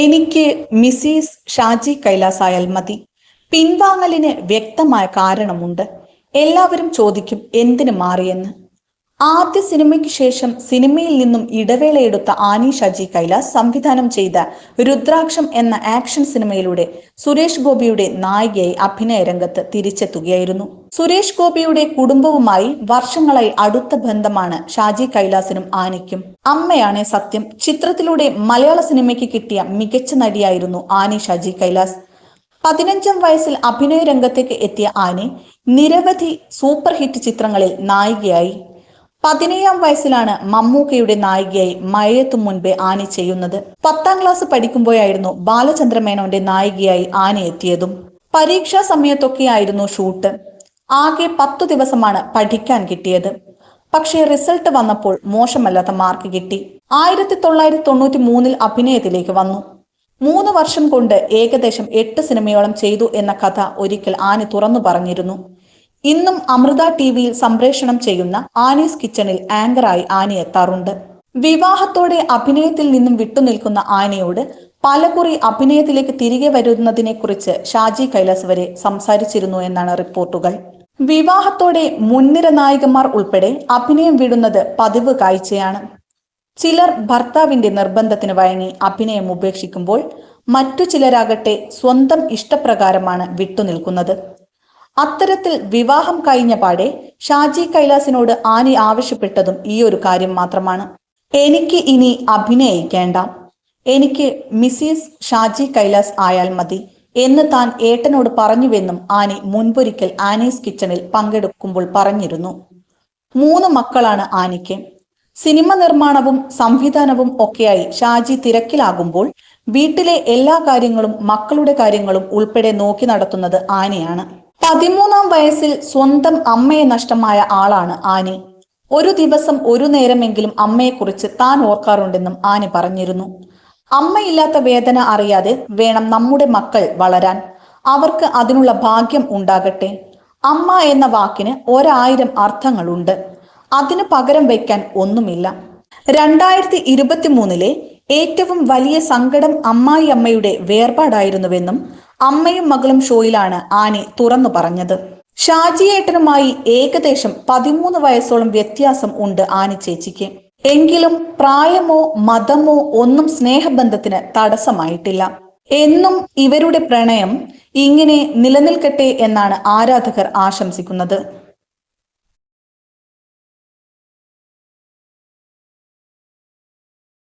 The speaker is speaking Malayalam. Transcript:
എനിക്ക് മിസീസ് ഷാജി കൈലാസായാൽ മതി. പിൻവാങ്ങലിന് വ്യക്തമായ കാരണമുണ്ട്. എല്ലാവരും ചോദിക്കും എന്തിനു മാറിയെന്ന്. ആദ്യ സിനിമയ്ക്ക് ശേഷം സിനിമയിൽ നിന്നും ഇടവേളയെടുത്ത ആനി ഷജി കൈലാസ് സംവിധാനം ചെയ്ത രുദ്രാക്ഷം എന്ന ആക്ഷൻ സിനിമയിലൂടെ സുരേഷ് ഗോപിയുടെ നായികയായി അഭിനയ രംഗത്ത് തിരിച്ചെത്തുകയായിരുന്നു. സുരേഷ് ഗോപിയുടെ കുടുംബവുമായി വർഷങ്ങളായി അടുത്ത ബന്ധമാണ് ഷാജി കൈലാസിനും ആനിക്കും. അമ്മയാണ് സത്യം. ചിത്രത്തിലൂടെ മലയാള സിനിമയ്ക്ക് കിട്ടിയ മികച്ച നടിയായിരുന്നു ആനി ഷാജി കൈലാസ്. പതിനഞ്ചാം വയസ്സിൽ അഭിനയ രംഗത്തേക്ക് എത്തിയ ആനി നിരവധി സൂപ്പർ ഹിറ്റ് ചിത്രങ്ങളിൽ നായികയായി. പതിനേഴാം വയസ്സിലാണ് മമ്മൂക്കയുടെ നായികയായി മഴയത്തു മുൻപേ ആനി ചെയ്യുന്നത്. പത്താം ക്ലാസ് പഠിക്കുമ്പോഴായിരുന്നു ബാലചന്ദ്രമേനോന്റെ നായികയായി ആനി എത്തിയതും. പരീക്ഷാ സമയത്തൊക്കെയായിരുന്നു ഷൂട്ട് ആകെ പത്തു ദിവസമാണ് പഠിക്കാൻ കിട്ടിയത്. പക്ഷേ റിസൾട്ട് വന്നപ്പോൾ മോശമല്ലാത്ത മാർക്ക് കിട്ടി. ആയിരത്തി തൊള്ളായിരത്തി തൊണ്ണൂറ്റി മൂന്നിൽ അഭിനയത്തിലേക്ക് വന്നു. മൂന്ന് വർഷം കൊണ്ട് ഏകദേശം എട്ട് സിനിമയോളം ചെയ്തു എന്ന കഥ ഒരിക്കൽ ആനി തുറന്നു പറഞ്ഞിരുന്നു. ഇന്നും അമൃത ടി വിയിൽ സംപ്രേഷണം ചെയ്യുന്ന ആനീസ് കിച്ചണിൽ ആങ്കറായി ആനി എത്താറുണ്ട് വിവാഹത്തോടെ അഭിനയത്തിൽ നിന്നും വിട്ടുനിൽക്കുന്ന ആനയോട് പലകുറി അഭിനയത്തിലേക്ക് തിരികെ വരുന്നതിനെ കുറിച്ച് ഷാജി കൈലാസ് വരെ സംസാരിച്ചിരുന്നു എന്നാണ് റിപ്പോർട്ടുകൾ. വിവാഹത്തോടെ മുൻനിര നായികമാർ ഉൾപ്പെടെ അഭിനയം വിടുന്നത് പതിവ് കാഴ്ചയാണ്. ചിലർ ഭർത്താവിന്റെ നിർബന്ധത്തിന് വഴങ്ങി അഭിനയം ഉപേക്ഷിക്കുമ്പോൾ മറ്റു ചിലരാകട്ടെ സ്വന്തം ഇഷ്ടപ്രകാരമാണ് വിട്ടുനിൽക്കുന്നത്. അത്തരത്തിൽ വിവാഹം കഴിഞ്ഞ പാടെ ഷാജി കൈലാസിനോട് ആനി ആവശ്യപ്പെട്ടതും ഈ ഒരു കാര്യം മാത്രമാണ്. എനിക്ക് ഇനി അഭിനയിക്കേണ്ട. എനിക്ക് മിസ്സിസ് ഷാജി കൈലാസ് ആയാൽ മതി എന്ന് താൻ ഏട്ടനോട് പറഞ്ഞുവെന്നും ആനി മുൻപൊരിക്കൽ ആനീസ് കിച്ചണിൽ പങ്കെടുക്കുമ്പോൾ പറഞ്ഞിരുന്നു. മൂന്ന് മക്കളാണ് ആനിക്ക്. സിനിമ നിർമ്മാണവും സംവിധാനവും ഒക്കെയായി ഷാജി തിരക്കിലാകുമ്പോൾ വീട്ടിലെ എല്ലാ കാര്യങ്ങളും മക്കളുടെ കാര്യങ്ങളും ഉൾപ്പെടെ നോക്കി നടത്തുന്നത് ആനയാണ്. പതിമൂന്നാം വയസ്സിൽ സ്വന്തം അമ്മയെ നഷ്ടമായ ആളാണ് ആനി. ഒരു ദിവസം ഒരു നേരമെങ്കിലും അമ്മയെക്കുറിച്ച് താൻ ഓർക്കാറുണ്ടെന്നും ആനി പറഞ്ഞിരുന്നു. അമ്മയില്ലാത്ത വേദന അറിയാതെ വേണം നമ്മുടെ മക്കൾ വളരാൻ. അവർക്ക് അതിനുള്ള ഭാഗ്യം ഉണ്ടാകട്ടെ. അമ്മ എന്ന വാക്കിന് ഒരായിരം അർത്ഥങ്ങളുണ്ട്. അതിന് പകരം വയ്ക്കാൻ ഒന്നുമില്ല. രണ്ടായിരത്തി ഇരുപത്തി മൂന്നിലെ ഏറ്റവും വലിയ സങ്കടം അമ്മായി അമ്മയുടെ വേർപാടായിരുന്നുവെന്നും അമ്മയും മകളും ഷോയിലാണ് ആനി തുറന്നു പറഞ്ഞത്. ഷാജിയേട്ടനുമായി ഏകദേശം പതിമൂന്ന് വയസ്സോളം വ്യത്യാസം ഉണ്ട് ആനി ചേച്ചിക്ക്. എങ്കിലും പ്രായമോ മതമോ ഒന്നും സ്നേഹബന്ധത്തിന് തടസ്സമായിട്ടില്ല. എന്നും ഇവരുടെ പ്രണയം ഇങ്ങനെ നിലനിൽക്കട്ടെ എന്നാണ് ആരാധകർ ആശംസിക്കുന്നത്.